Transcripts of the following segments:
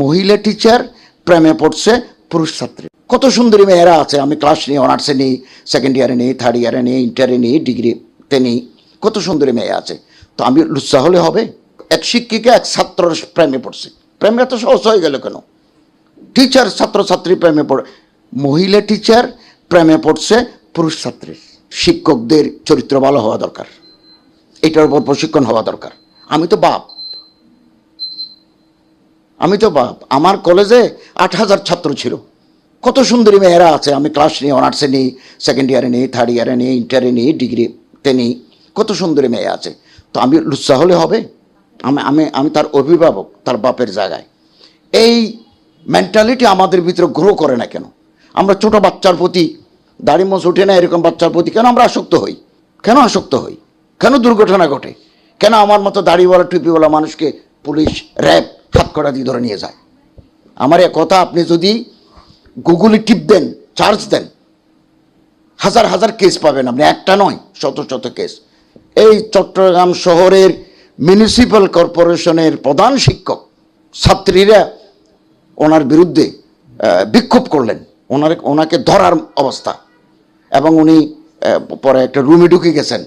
মহিলা টিচার প্রেমে পড়ছে পুরুষ ছাত্রী। কত সুন্দরী মেয়েরা আছে, আমি ক্লাস নিই অনার্সে নিই সেকেন্ড ইয়ারে নিই থার্ড ইয়ারে নিই ইন্টারে নিই ডিগ্রিতে নিই, কত সুন্দরী মেয়ে আছে। তো আমি লুচ্ছা হলে হবে? এক শিক্ষিকা, এক ছাত্রর প্রেমে পড়ছে। প্রেমে এত সহজ হয়ে গেল কেন? টিচার ছাত্রছাত্রী প্রেমে পড়ে, মহিলা টিচার প্রেমে পড়ছে পুরুষ ছাত্রীর শিক্ষকদের চরিত্র ভালো হওয়া দরকার। এটার উপর প্রশিক্ষণ হওয়া দরকার। আমি তো বাপ আমি তো আমার কলেজে আট হাজার ছাত্র ছিল। কত সুন্দরী মেয়েরা আছে, আমি ক্লাস নিই অনার্সে নিই সেকেন্ড ইয়ারে নিই থার্ড ইয়ারে নিই ইন্টারে নিই ডিগ্রিতে নিই, কত সুন্দরী মেয়ে আছে। তো আমি লুচ্ছা হলে হবে, আমি আমি আমি তার অভিভাবক, তার বাপের জায়গায়। এই মেন্টালিটি আমাদের ভিতরে গ্রো করে না কেন? আমরা ছোট বাচ্চার প্রতি দাড়ি মোছ ওঠে না, এরকম বাচ্চার প্রতি কেন আমরা আসক্ত হই? কেন আসক্ত হই? কেন দুর্ঘটনা ঘটে? কেন আমার মতো দাড়িওয়ালা, টুপিওয়ালা মানুষকে পুলিশ, র্যাব করা দিয়ে ধরে নিয়ে যায়। আমার এ কথা, আপনি যদি গুগলে টিপ দেন, চার্জ দেন, হাজার হাজার কেস পাবেন আপনি। একটা নয়, শত শত কেস। এই চট্টগ্রাম শহরের মিউনিসিপ্যাল কর্পোরেশনের প্রধান শিক্ষক, ছাত্রীরা ওনার বিরুদ্ধে বিক্ষোভ করলেন। ওনার, ওনাকে ধরার অবস্থা। এবং উনি পরে একটা রুমে ঢুকে গেছেন।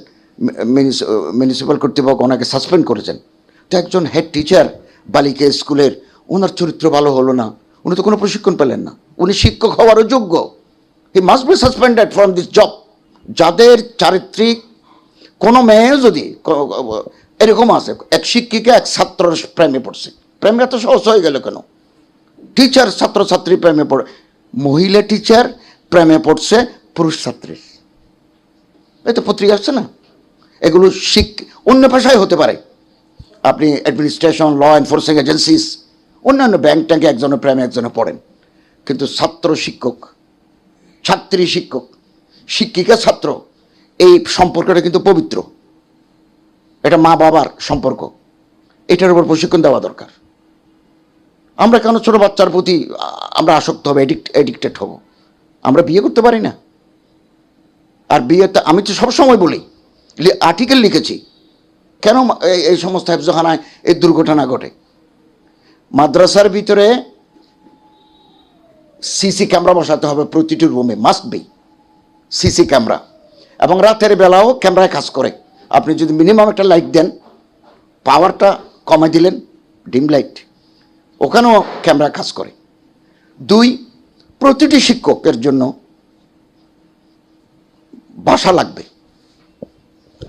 মিউনিসিপ্যাল কর্তৃপক্ষ ওনাকে সাসপেন্ড করেছেন। তো একজন হেড টিচার বালিকা স্কুলের, ওনার চরিত্র ভালো হলো না, উনি তো কোনো প্রশিক্ষণ পেলেন না। উনি শিক্ষক হওয়ারও যোগ্য। He must be suspended from this job যাদের চারিত্রিক, কোনো মেয়ে যদি এরকম আছে, এক শিক্ষিকা, এক ছাত্রর প্রেমে পড়ছে। প্রেমে এত সহজ হয়ে গেল কেন? টিচার ছাত্রছাত্রী প্রেমে পড়ে, মহিলা টিচার প্রেমে পড়ছে, পুরুষ ছাত্রীর এই তো পত্রিকা আসছে না। এগুলো শিক, অন্য ভাষায় হতে পারে। আপনি অ্যাডমিনিস্ট্রেশন ল এনফোর্সিং এজেন্সিস অন্যান্য ব্যাংক ট্যাঙ্কে একজনের প্রেমে একজনে পড়েন। কিন্তু ছাত্র শিক্ষক, ছাত্রী শিক্ষক, শিক্ষিকা ছাত্র, এই সম্পর্কটা কিন্তু পবিত্র। এটা মা বাবার সম্পর্ক। এটার উপর প্রশিক্ষণ দেওয়া দরকার। আমরা কেন ছোট বাচ্চার প্রতি, আমরা আসক্ত হব এডিক্টেড হব? আমরা বিয়ে করতে পারি না। আর বিয়েতে, আমি তো সবসময় বলি, আর্টিকেল লিখেছি কেন এই- সমস্ত হেফজখানায় এই দুর্ঘটনা ঘটে? মাদ্রাসার ভিতরে সিসি ক্যামেরা বসাতে হবে, প্রতিটি রুমে মাস্ট বি সিসি ক্যামেরা। এবং রাতের বেলাও ক্যামেরায় কাজ করে। আপনি যদি মিনিমাম একটা লাইট দেন পাওয়ারটা কমে দিলেন ডিম লাইট ওখানেও ক্যামেরা কাজ করে। দুই, প্রতিটি শিক্ষকের জন্য বাসা লাগবে।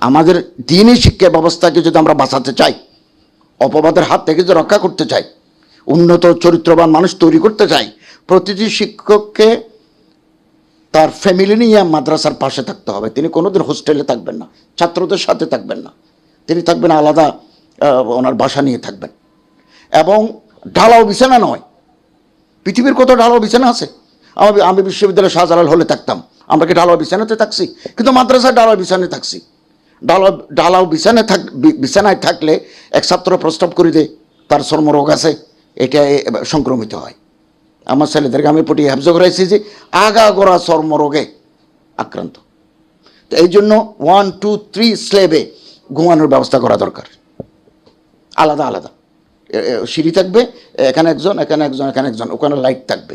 আমাদের দিনই শিক্ষা ব্যবস্থাকে যদি আমরা বাঁচাতে চাই, অপবাদের হাত থেকে যদি রক্ষা করতে চাই, উন্নত চরিত্রবান মানুষ তৈরি করতে চাই, প্রতিটি শিক্ষককে তার ফ্যামিলি নিয়ে মাদ্রাসার পাশে থাকতে হবে। তিনি কোনোদিন হোস্টেলে থাকবেন না, ছাত্রদের সাথে থাকবেন না। তিনি থাকবেন আলাদা ওনার বাসা নিয়ে থাকবেন। এবং ঢালাও বিছানা নয়। পৃথিবীর কত ঢালাও বিছানা আছে? আমি আমি বিশ্ববিদ্যালয়ে শাহজালাল হলে থাকতাম। আমরা কি ঢালাও বিছানাতে থাকছি? কিন্তু মাদ্রাসায় ঢালাও বিছানায় থাকছি। ঢালাও ডালাও বিছানায় থাক বিছানায় থাকলে এক ছাত্র প্রস্তাব করে দে, তার চর্মরোগ আছে, এটা সংক্রমিত হয়। আমার ছেলেদেরকে আমি পটি হ্যাবজ করাইছি যে আগা গোড়া চর্মরোগে আক্রান্ত। তো এই জন্য ওয়ান টু থ্রি স্লেবে ঘুমানোর ব্যবস্থা করা দরকার। আলাদা আলাদা। সিঁড়ি থাকবে, এখানে একজন এখানে একজন এখানে একজন, ওখানে লাইট থাকবে।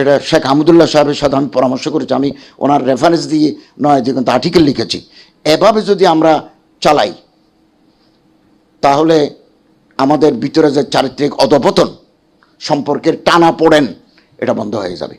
এটা শেখ আহমদুল্লাহ সাহেবের সাথে আমি পরামর্শ করেছি, আমি ওনার রেফারেন্স দিয়ে নয় যে কিন্তু আর্টিকেল লিখেছি। এভাবে যদি আমরা চালাই, তাহলে আমাদের ভিতরে যে চারিত্রিক অধপতন সম্পর্কের টানা পড়েন, এটা বন্ধ হয়ে যাবে।